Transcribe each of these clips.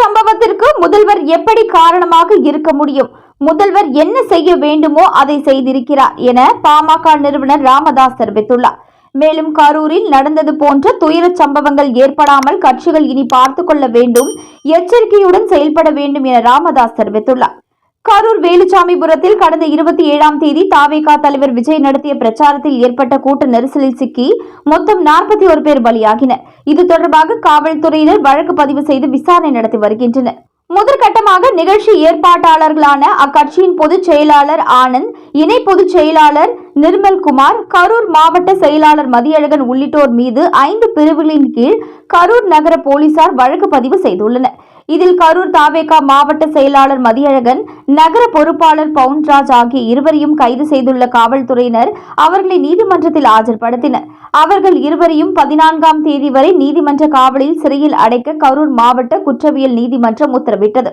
சம்பவத்திற்கு முதல்வர் எப்படி காரணமாக இருக்க முடியும்? முதல்வர் என்ன செய்ய வேண்டுமோ அதை செய்திருக்கிறார் என பாமக நிறுவனர் ராமதாஸ் தெரிவித்துள்ளார். மேலும் கரூரில் நடந்தது போன்ற துயரச் சம்பவங்கள் ஏற்படாமல் கட்சிகள் இனி பார்த்துக் கொள்ள வேண்டும் எச்சரிக்கையுடன் செயல்பட வேண்டும் என ராமதாஸ் தெரிவித்துள்ளார். கரூர் வேலுசாமிபுரத்தில் கடந்த இருபத்தி ஏழாம் தேதி தாவேகா தலைவர் விஜய் நடத்திய பிரச்சாரத்தில் ஏற்பட்ட கூட்ட நெரிசலில் சிக்கி மொத்தம் நாற்பத்தி ஒரு பேர் பலியாகினர். இது தொடர்பாக காவல்துறையினர் வழக்கு பதிவு செய்து விசாரணை நடத்தி வருகின்றனர். முதற்கட்டமாக நிகழ்ச்சி ஏற்பாட்டாளர்களான அக்கட்சியின் பொதுச் செயலாளர் ஆனந்த் இணை பொதுச் செயலாளர் நிர்மல்குமார் கரூர் மாவட்ட செயலாளர் மதியழகன் உள்ளிட்டோர் மீது ஐந்து பிரிவுகளின் கீழ் கரூர் நகர போலீசார் வழக்கு பதிவு செய்துள்ளனர். இதில் கரூர் தாவேகா மாவட்ட செயலாளர் மதியழகன் நகர பொறுப்பாளர் பவுன்ராஜ் ஆகிய இருவரையும் கைது செய்துள்ள காவல்துறையினர் அவர்களை நீதிமன்றத்தில் ஆஜர்படுத்தினர். அவர்கள் இருவரையும் பதினான்காம் தேதி வரை நீதிமன்ற காவலில் சிறையில் அடைக்க கரூர் மாவட்ட குற்றவியல் நீதிமன்றம் உத்தரவிட்டது.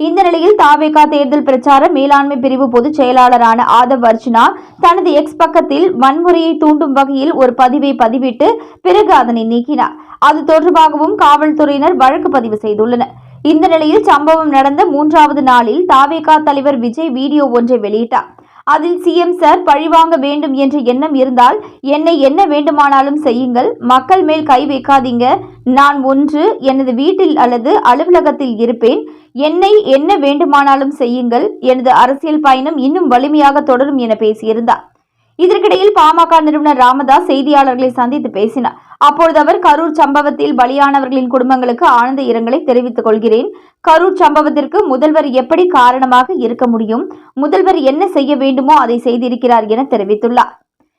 இந்த நிலையில் தாவேகா தேர்தல் பிரச்சார மேலாண்மை பிரிவு பொதுச் செயலாளரான ஆதவ் அர்ச்சனா தனது எக்ஸ் பக்கத்தில் வன்முறையை தூண்டும் வகையில் ஒரு பதிவை பதிவிட்டு பிறகு அதனை நீக்கினார். அது தொடர்பாகவும் காவல்துறையினர் வழக்கு பதிவு செய்துள்ளனர். இந்த நிலையில் சம்பவம் நடந்த மூன்றாவது நாளில் தாவேகா தலைவர் விஜய் வீடியோ ஒன்றை வெளியிட்டார். அதில் சிஎம் சார் பழிவாங்க வேண்டும் என்ற எண்ணம் இருந்தால் என்னை என்ன வேண்டுமானாலும் செய்யுங்கள். மக்கள் மேல் கை வைக்காதீங்க. நான் ஒன்று எனது வீட்டில் அல்லது அலுவலகத்தில் இருப்பேன். என்னை என்ன வேண்டுமானாலும் செய்யுங்கள். எனது அரசியல் பயணம் இன்னும் வலிமையாக தொடரும் என பேசியிருந்தார். இதற்கிடையில் பாமக நிறுவனர் ராமதாஸ் செய்தியாளர்களை சந்தித்து பேசினார். அப்பொழுது அவர் கரூர் சம்பவத்தில் பலியானவர்களின் குடும்பங்களுக்கு ஆழ்ந்த இரங்கலை தெரிவித்துக் கொள்கிறேன். கரூர் சம்பவத்திற்கு முதல்வர் எப்படி காரணமாக இருக்க முடியும்? முதல்வர் என்ன செய்ய வேண்டுமோ அதை செய்திருக்கிறார் என தெரிவித்துள்ளார்.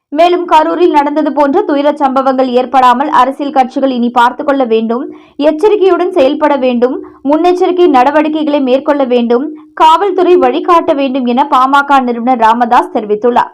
மேலும் கரூரில் நடந்தது போன்ற துயரச் சம்பவங்கள் ஏற்படாமல் அரசியல் கட்சிகள் இனி பார்த்துக் கொள்ள வேண்டும். எச்சரிக்கையுடன் செயல்பட வேண்டும். முன்னெச்சரிக்கை நடவடிக்கைகளை மேற்கொள்ள வேண்டும். காவல்துறை வழிகாட்ட வேண்டும் என பாமக நிறுவனர் ராமதாஸ் தெரிவித்துள்ளார்.